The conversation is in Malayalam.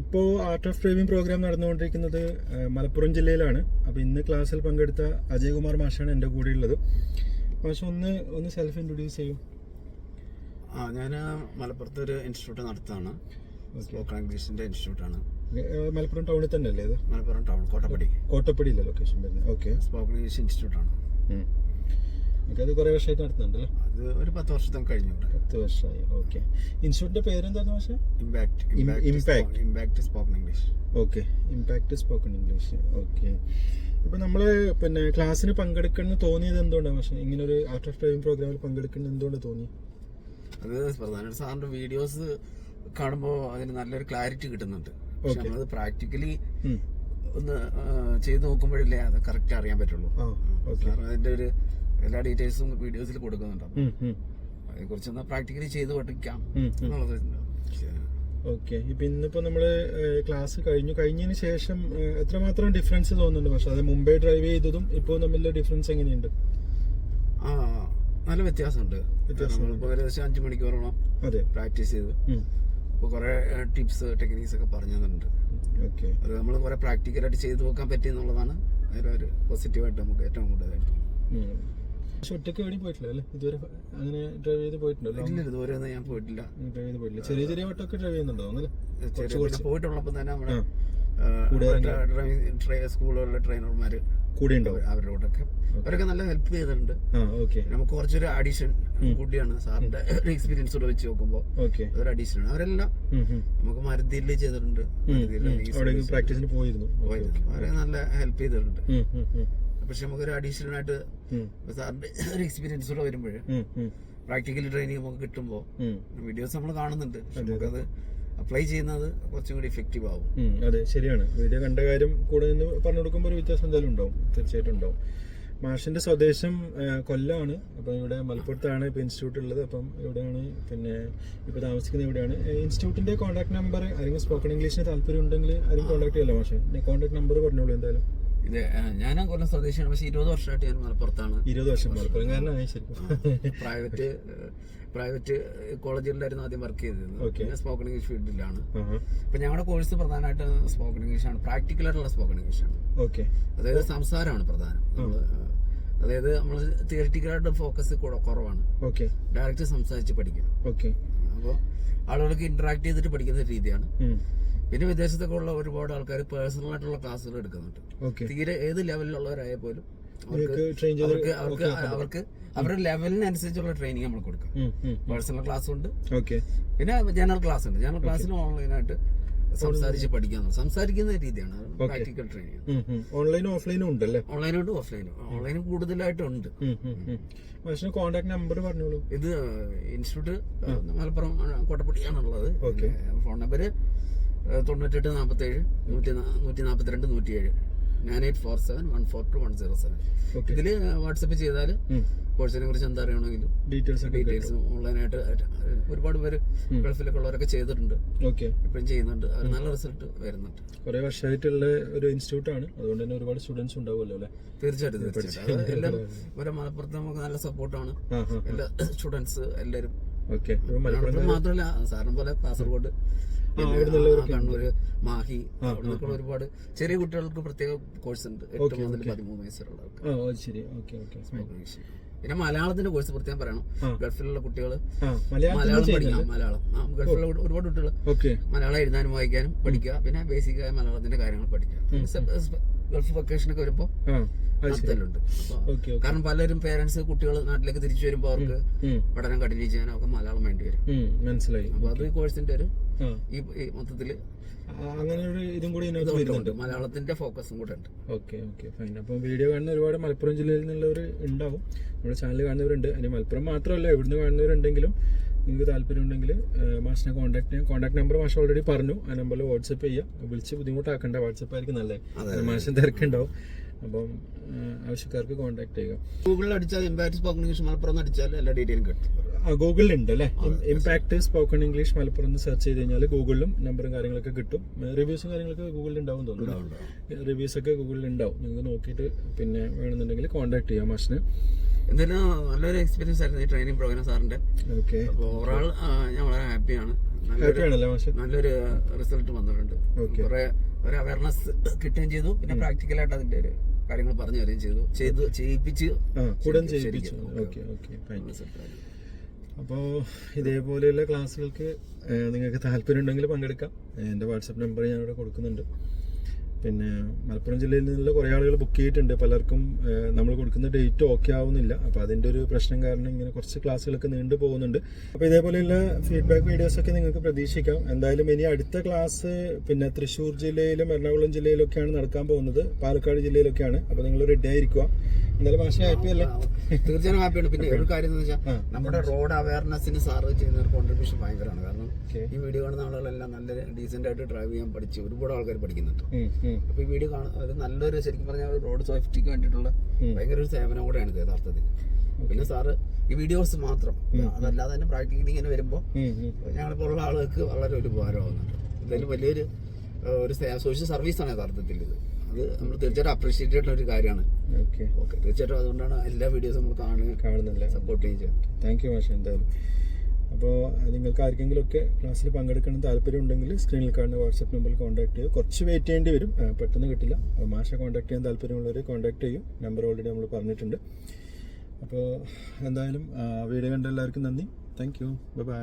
ഇപ്പോൾ ആർട്ട് ഓഫ് ഡ്രൈവിംഗ് പ്രോഗ്രാം നടന്നുകൊണ്ടിരിക്കുന്നത് മലപ്പുറം ജില്ലയിലാണ്. അപ്പോൾ ഇന്ന് ക്ലാസ്സിൽ പങ്കെടുത്ത അജയ്കുമാർ മാഷാണ് എന്റെ കൂടെ ഉള്ളത് മാഷ ഒന്ന് ഒന്ന് സെൽഫ് ഇൻട്രൊഡ്യൂസ് ചെയ്യും. ആ ഞാൻ മലപ്പുറത്ത് ഒരു ഇൻസ്റ്റിറ്റ്യൂട്ട് നടത്താണ് സ്പോക്കൺ ഇംഗ്ലീഷിന്റെ ഇൻസ്റ്റിറ്റ്യൂട്ടാണ് മലപ്പുറം ടൗണിൽ തന്നെ അല്ലേ ഇത്? മലപ്പുറം ടൗൺ കോട്ടപ്പടി. കോട്ടപ്പടിയില്ല ലൊക്കേഷൻ വരുന്നത്. ഓക്കെ സ്പോക്കൺ ഇംഗ്ലീഷ് ഇൻസ്റ്റിറ്റ്യൂട്ടാണ് അത് കുറേ വർഷമായിട്ട് നടത്തുന്നുണ്ടല്ലോ? അത് ഒരു പത്ത് വർഷത്തെ കഴിഞ്ഞു പത്ത് വർഷമായി. ഓക്കെ. ഇൻസ്റ്റിറ്റ്യൂട്ടിന്റെ പേരെന്തായിരുന്നു പക്ഷേ impact impact impact spoken English okay. Impact spoken English okay. ഇപ്പം നമ്മൾ പിന്നെ ക്ലാസ്സിന് പങ്കെടുക്കണം തോന്നിയത് എന്തുകൊണ്ടാണ് പക്ഷേ ഇങ്ങനെ ഒരു ആർട്ട് ഓഫ് ഡ്രൈവിംഗ് പ്രോഗ്രാമിൽ പങ്കെടുക്കണം എന്തുകൊണ്ട് തോന്നി? അത് പ്രധാനമായിട്ട് സാറിന്റെ വീഡിയോസ് കാണുമ്പോൾ അതിന് നല്ലൊരു ക്ലാരിറ്റി കിട്ടുന്നുണ്ട്. പക്ഷെ. നമ്മളത് പ്രാക്ടിക്കലി ഒന്ന് ചെയ്തു നോക്കുമ്പോഴല്ലേ അത് കറക്റ്റ് അറിയാൻ പറ്റുള്ളൂ. സാർ അതിന്റെ ഒരു എല്ലാ ഡീറ്റെയിൽസും വീഡിയോസിൽ കൊടുക്കുന്നുണ്ട് അതിനെ കുറിച്ച് പ്രാക്ടിക്കലി ചെയ്ത് പഠിക്കാം. എന്നുള്ളത് ഓക്കെ ഇപ്പൊ ഇന്നിപ്പോ നമ്മൾ ക്ലാസ് കഴിഞ്ഞു. കഴിഞ്ഞതിന് ശേഷം എത്രമാത്രം ഡിഫറൻസ് തോന്നുന്നുണ്ട്? പക്ഷെ അത് മുംബൈ ഡ്രൈവ് ചെയ്തതും ഇപ്പോ തമ്മിലുള്ള ഡിഫറൻസ് എങ്ങനെയുണ്ട്? ആ നല്ല വ്യത്യാസമുണ്ട്. നമ്മളിപ്പോൾ ഏകദേശം അഞ്ചു മണിക്കൂറോളം അതെ. പ്രാക്ടീസ് ചെയ്തു. ഇപ്പോൾ കുറേ ടിപ്സ് ടെക്നീക്സ് ഒക്കെ പറഞ്ഞു തന്നിട്ടുണ്ട്. ഓക്കെ അത് നമ്മൾ കുറേ പ്രാക്ടിക്കലായിട്ട് ചെയ്തു നോക്കാൻ പറ്റിയെന്നുള്ളതാണ് അതിലൊരു പോസിറ്റീവായിട്ട് നമുക്ക് ഏറ്റവും കൂടുതലായിട്ട്. പക്ഷെ ഒറ്റയ്ക്ക് എവിടെയും പോയിട്ടില്ല അല്ലേ? ഇതുവരെ അങ്ങനെ ഡ്രൈവ് ചെയ്ത് പോയിട്ടുണ്ടല്ലോ ഇല്ല ഇതുവരെ ഒന്നും ഞാൻ പോയിട്ടില്ല. ഡ്രൈവ് ചെയ്ത് പോയിട്ടില്ല. ചെറിയ ചെറിയ വട്ടമൊക്കെ ഡ്രൈവ് ചെയ്യുന്നുണ്ടോ പിന്നെ പോയിട്ടുള്ളപ്പോൾ തന്നെ നമ്മുടെ. കൂടെ സ്കൂളുകളിലെ ട്രെയിനർമാർ കൂടെ ഉണ്ടാവും അവരോടൊക്കെ. അവരൊക്കെ നല്ല ഹെൽപ്പ് ചെയ്തിട്ടുണ്ട്. നമുക്ക് കുറച്ചൊരു അഡീഷൻ കൂടിയാണ്. സാറിന്റെ എക്സ്പീരിയൻസ് കൂടെ വെച്ച് നോക്കുമ്പോൾ അതൊരു അഡീഷൻ ആണ്. അവരെല്ലാം നമുക്ക് മരുതിയിൽ ചെയ്തിട്ടുണ്ട്. പോയിരുന്നു. അവരെ നല്ല ഹെൽപ്പ് ചെയ്തിട്ടുണ്ട്. പക്ഷെ നമുക്കൊരു അഡീഷണൽ ആയിട്ട് സാറിന്റെ ഒരു എക്സ്പീരിയൻസ് കൂടെ വരുമ്പോൾ പ്രാക്ടിക്കൽ ട്രെയിനിങ് നമുക്ക് കിട്ടുമ്പോൾ വീഡിയോസ് നമ്മൾ കാണുന്നുണ്ട്. പക്ഷെ നമുക്കത് അപ്ലൈ ചെയ്യുന്നത് കുറച്ചും കൂടി ഇഫക്റ്റീവ് ആവും. അതെ ശരിയാണ്. വീഡിയോ കണ്ട കാര്യം കൂടെ നിന്ന് പറഞ്ഞു കൊടുക്കുമ്പോൾ ഒരു വ്യത്യാസം എന്തായാലും ഉണ്ടാവും. തീർച്ചയായിട്ടും ഉണ്ടാവും. മാഷിന്റെ സ്വദേശം കൊല്ലമാണ് അപ്പം ഇവിടെ മലപ്പുറത്താണ് ഇപ്പോൾ ഇൻസ്റ്റിറ്റ്യൂട്ട് ഉള്ളത്. അപ്പം ഇവിടെയാണ് പിന്നെ ഇപ്പോൾ താമസിക്കുന്നത് ഇവിടെയാണ്. ഇൻസ്റ്റിറ്റ്യൂട്ടിന്റെ കോൺടാക്ട് നമ്പർ ആരെങ്കിലും സ്പോക്കൺ ഇംഗ്ലീഷിന് താല്പര്യം ഉണ്ടെങ്കിൽ ആരും കോൺടാക്ട് ചെയ്യല്ലോ മാഷെ? കോൺടാക്ട് നമ്പർ പറഞ്ഞോളൂ എന്തായാലും. ഇത് ഞാൻ കൊല്ലം സ്വദേശിയാണ്. പക്ഷെ ഇരുപത് വർഷമായിട്ട് ഞാൻ മലപ്പുറത്താണ്. ഇരുപത് വർഷം മലപ്പുറം. പ്രൈവറ്റ് പ്രൈവറ്റ് കോളേജുകളിലായിരുന്നു ആദ്യം വർക്ക് ചെയ്തിരുന്നത്. പിന്നെ സ്പോക്കൺ ഇംഗ്ലീഷ് ഫീൽഡിലാണ്. അപ്പൊ ഇപ്പൊ ഞങ്ങളുടെ കോഴ്സ് പ്രധാനമായിട്ട് സ്പോക്കൺ ഇംഗ്ലീഷ് ആണ്. പ്രാക്ടിക്കൽ ആയിട്ടുള്ള സ്പോക്കൺ ഇംഗ്ലീഷ് ആണ്. ഓക്കെ അതായത് സംസാരമാണ് പ്രധാനം. അതായത് നമ്മൾ തിയറിറ്റിക്കലായിട്ട് ഫോക്കസ് കുറവാണ്. ഓക്കെ ഡയറക്റ്റ് സംസാരിച്ച് പഠിക്കും ഓക്കെ അപ്പോൾ ആളുകൾക്ക് ഇന്ററാക്ട് ചെയ്തിട്ട് പഠിക്കുന്ന രീതിയാണ്. പിന്നെ വിദേശത്തൊക്കെ ഉള്ള ഒരുപാട് ആൾക്കാർ പേഴ്സണൽ ആയിട്ടുള്ള ക്ലാസ്സുകൾ എടുക്കുന്നുണ്ട്. തീരെ ഏത് ലെവലിലുള്ളവരായ പോലും അവർക്ക് അവർക്ക് അവർക്ക് അവരുടെ ലെവലിനനുസരിച്ചുള്ള ട്രെയിനിങ് നമ്മൾ കൊടുക്കും പേഴ്സണൽ ക്ലാസ് ഉണ്ട്. പിന്നെ ജനറൽ ക്ലാസ് ഉണ്ട്. ജനറൽ ക്ലാസ്സിന് ഓൺലൈനായിട്ട് സംസാരിച്ച് പഠിക്കാന്ന് സംസാരിക്കുന്ന രീതിയാണ്. പ്രാക്ടിക്കൽ ട്രെയിനിങ് ഓൺലൈനും ഓഫ്ലൈനും ഉണ്ടല്ലേ? ഉണ്ട്. ഓഫ്ലൈനും ഓൺലൈനും കൂടുതലായിട്ടുണ്ട് കോൺടാക്ട് നമ്പർ പറഞ്ഞോളൂ. ഇത് ഇൻസ്റ്റിറ്റ്യൂട്ട് മലപ്പുറം കോട്ടപ്പടിയാണുള്ളത്. ഫോൺ നമ്പർ തൊണ്ണൂറ്റെട്ട് നാൽപ്പത്തേഴ് നൂറ്റി നൂറ്റി നാൽപ്പത്തിരണ്ട് നൂറ്റിയേഴ്. Nine eight four seven one four two one zero seven. ഇതിൽ വാട്സപ്പ് ചെയ്താൽ കോഴ്സിനെ കുറിച്ച് എന്താ അറിയണമെങ്കിലും ഡീറ്റെയിൽസ് ഡീറ്റെയിൽസ് ഓൺലൈനായിട്ട് ഒരുപാട് പേര് ഗൾഫിലൊക്കെ ഉള്ളവരൊക്കെ ചെയ്തിട്ടുണ്ട്. ഓക്കെ. ഇപ്പം ചെയ്യുന്നുണ്ട്. അവർ നല്ല റിസൾട്ട് വരുന്നുണ്ട്. കുറെ വർഷമായിട്ടുള്ള ഒരു ഇൻസ്റ്റിറ്റ്യൂട്ട് ആണ് അതുകൊണ്ട് തന്നെ ഒരുപാട് സ്റ്റുഡൻസ് ഉണ്ടാവുമല്ലോ അല്ലേ? തീർച്ചയായിട്ടും തീർച്ചയായിട്ടും. എല്ലാം ഇവിടെ മലപ്പുറത്ത് നമുക്ക് നല്ല സപ്പോർട്ടാണ്. എല്ലാ സ്റ്റുഡൻസ് എല്ലാവരും. മാത്രമല്ല സാറിനെ പോലെ കാസർഗോഡ് കണ്ണൂര് മാഹി അവിടെ ഒരുപാട് ചെറിയ കുട്ടികൾക്ക് പ്രത്യേക കോഴ്സ് ഉണ്ട്. എട്ട് മുതൽ പതിമൂന്ന് ഓക്കെ പിന്നെ മലയാളത്തിന്റെ കോഴ്സ് പ്രത്യേകം പറയണം. ഗൾഫിലുള്ള കുട്ടികൾ മലയാളം പഠിക്കാം മലയാളം. ഗൾഫിലുള്ള ഒരുപാട് കുട്ടികൾ മലയാളം എഴുതാനും വായിക്കാനും പഠിക്കുക. പിന്നെ ബേസിക് ആയ മലയാളത്തിന്റെ കാര്യങ്ങൾ പഠിക്കുക. ഗൾഫ് വെക്കേഷനൊക്കെ വരുമ്പോൾ ശരി. നടത്തലുണ്ട്. കാരണം പലരും പേരൻസ് കുട്ടികൾ നാട്ടിലേക്ക് തിരിച്ചു വരുമ്പോൾ അവർക്ക് പഠനം കണ്ടിന്യൂ ചെയ്യാനും ഒക്കെ മലയാളം വേണ്ടി വരും. മനസ്സിലായി. അപ്പൊ അത് കോഴ്സിന്റെ ഒരു ഈ മൊത്തത്തിൽ അങ്ങനെ ഒരു ഇതും കൂടി വരുന്നുണ്ട്. മലയാളത്തിന്റെ ഫോക്കസും കൂടെ ഉണ്ട്. Okay okay. ഫൈൻ അപ്പം വീഡിയോ കാണുന്ന ഒരുപാട് മലപ്പുറം ജില്ലയിൽ നിന്നുള്ളവർ ഉണ്ടാവും. നമ്മുടെ ചാനൽ കാണുന്നവരുണ്ട്. അതിന് മലപ്പുറം മാത്രമല്ല എവിടുന്ന് കാണുന്നവരുണ്ടെങ്കിലും നിങ്ങൾക്ക് താല്പര്യമുണ്ടെങ്കിൽ മാഷിനെ കോൺടാക്ട് ചെയ്യാം. കോൺടാക്ട് നമ്പർ മാഷ് ഓൾറെഡി പറഞ്ഞു. ആ നമ്പറിൽ വാട്സപ്പ് ചെയ്യാം. വിളിച്ച് ബുദ്ധിമുട്ടാക്കണ്ട. വാട്സപ്പ് ആയിരിക്കും നല്ലത്. മാഷിന് തിരക്കുണ്ടാവും. അപ്പം ആവശ്യക്കാർക്ക് കോൺടാക്ട് ചെയ്യുക. ഗൂഗിളിൽ അടിച്ചാൽ ഇമ്പാക്ട് സ്പോക്കൺ ഇംഗ്ലീഷ് മലപ്പുറം എന്ന് അടിച്ചാൽ എല്ലാ ഡീറ്റെയിലും കിട്ടും. ആ ഗൂഗിളിൽ ഉണ്ട് അല്ലേ? ഇമ്പാക്ട് സ്പോക്കൺ ഇംഗ്ലീഷ് മലപ്പുറം എന്ന് സെർച്ച് ചെയ്ത് കഴിഞ്ഞാൽ ഗൂഗിളിലും നമ്പറും കാര്യങ്ങളൊക്കെ കിട്ടും. റിവ്യൂസും കാര്യങ്ങളൊക്കെ ഗൂഗിളിൽ ഉണ്ടാവും തോന്നുന്നു. റിവ്യൂസ് ഒക്കെ ഗൂഗിളിൽ ഉണ്ടാവും. നിങ്ങൾക്ക് നോക്കിയിട്ട് പിന്നെ വേണമെന്നുണ്ടെങ്കിൽ കോൺടാക്ട് ചെയ്യാം മാഷിന്. എന്തായാലും നല്ലൊരു എക്സ്പീരിയൻസ് ആയിരുന്നു ഈ ട്രെയിനിങ് പ്രോഗ്രാം സാറിന്റെ. അപ്പോൾ ഓവറോൾ ഞാൻ വളരെ ഹാപ്പിയാണ് നല്ലൊരു നല്ലൊരു റിസൾട്ട് വന്നിട്ടുണ്ട്. കുറെ ഒരു അവയർനെസ് കിട്ടുകയും ചെയ്തു. പിന്നെ പ്രാക്ടിക്കലായിട്ട് അതിന്റെ ഒരു കാര്യങ്ങൾ പറഞ്ഞു തരികയും ചെയ്തു. ചെയ്തു ചെയ്യിപ്പിച്ച് അപ്പോൾ ഇതേപോലെയുള്ള ക്ലാസ്സുകൾക്ക് നിങ്ങൾക്ക് താല്പര്യം ഉണ്ടെങ്കിൽ പങ്കെടുക്കാം. എന്റെ എന്റെ വാട്സപ്പ് നമ്പർ ഞാനിവിടെ കൊടുക്കുന്നുണ്ട്. പിന്നെ മലപ്പുറം ജില്ലയിൽ നിന്നുള്ള കുറേ ആളുകൾ ബുക്ക് ചെയ്തിട്ടുണ്ട്. പലർക്കും നമ്മൾ കൊടുക്കുന്ന ഡേറ്റ് ഓക്കെ ആവുന്നില്ല. അപ്പോൾ അതിന്റെ ഒരു പ്രശ്നം കാരണം ഇങ്ങനെ കുറച്ച് ക്ലാസ്സുകളൊക്കെ നീണ്ടു പോകുന്നുണ്ട്. അപ്പോൾ ഇതേപോലെയുള്ള ഫീഡ്ബാക്ക് വീഡിയോസൊക്കെ നിങ്ങൾക്ക് പ്രതീക്ഷിക്കാം. എന്തായാലും ഇനി അടുത്ത ക്ലാസ് പിന്നെ തൃശ്ശൂർ ജില്ലയിലും എറണാകുളം ജില്ലയിലൊക്കെയാണ് നടക്കാൻ പോകുന്നത്. പാലക്കാട് ജില്ലയിലൊക്കെയാണ്. അപ്പോൾ നിങ്ങൾ റെഡി ആയിരിക്കുക. എന്തായാലും മാഷെ ഹാപ്പി അല്ലേ? തീർച്ചയായും ഹാപ്പിയാണ് പിന്നെ ഒരു കാര്യം എന്ന് വെച്ചാൽ നമ്മുടെ റോഡ് അവയർനെസ്സിന് സാറ് ചെയ്യുന്ന ഒരു കോൺട്രിബ്യൂഷൻ ഭയങ്കരമാണ്. കാരണം ഈ വീഡിയോ കാണുന്ന ആളുകളെല്ലാം നല്ല ഡീസെന്റ് ആയിട്ട് ഡ്രൈവ് ചെയ്യാൻ പഠിച്ച് ഒരുപാട് ആൾക്കാർ പഠിക്കുന്നുണ്ട്. അപ്പൊ ഈ വീഡിയോ കാണുന്ന ഒരു നല്ലൊരു ശരിക്കും പറഞ്ഞാൽ റോഡ് സേഫ്റ്റിക്ക് വേണ്ടിയിട്ടുള്ള. ഭയങ്കര ഒരു സേവനം കൂടെയാണ് ഇത് യഥാർത്ഥത്തിൽ. പിന്നെ സാറ് ഈ വീഡിയോസ് മാത്രം. അതല്ലാതെ തന്നെ പ്രാക്ടിക്കലി ഇങ്ങനെ വരുമ്പോൾ. ഞങ്ങളിപ്പോഴുള്ള ആളുകൾക്ക് വളരെ ഒരു ഉപകാരമാകുന്നുണ്ട് എന്തായാലും വലിയൊരു ഒരു സോഷ്യൽ സർവീസാണ് യഥാർത്ഥത്തിൽ ഇത്. അത് നമ്മൾ തീർച്ചയായിട്ടും അപ്രീഷിയേറ്റ് ചെയ്യുന്ന ഒരു കാര്യമാണ്. ഓക്കെ. ഓക്കെ. തീർച്ചയായിട്ടും അതുകൊണ്ടാണ് എല്ലാ വീഡിയോസും നമ്മൾ കാണുക കാണുന്നില്ല? സപ്പോർട്ട് ചെയ്യുക. താങ്ക് യു മാഷ് എന്തായാലും. അപ്പോൾ നിങ്ങൾക്ക് ആർക്കെങ്കിലുമൊക്കെ ക്ലാസ്സിൽ പങ്കെടുക്കണം താല്പര്യം ഉണ്ടെങ്കിൽ സ്ക്രീനിൽ കാണുന്ന വാട്സപ്പ് നമ്പറിൽ കോൺടാക്ട് ചെയ്യുക. കുറച്ച് വെയിറ്റ് ചെയ്യേണ്ടി വരും. പെട്ടെന്ന് കിട്ടില്ല. മാഷെ കോൺടാക്ട് ചെയ്യാൻ താല്പര്യമുള്ളവർ കോൺടാക്ട് ചെയ്യും. നമ്പർ ഓൾറെഡി നമ്മൾ പറഞ്ഞിട്ടുണ്ട്. അപ്പോൾ എന്തായാലും വീഡിയോ കണ്ട എല്ലാവർക്കും നന്ദി. Thank you by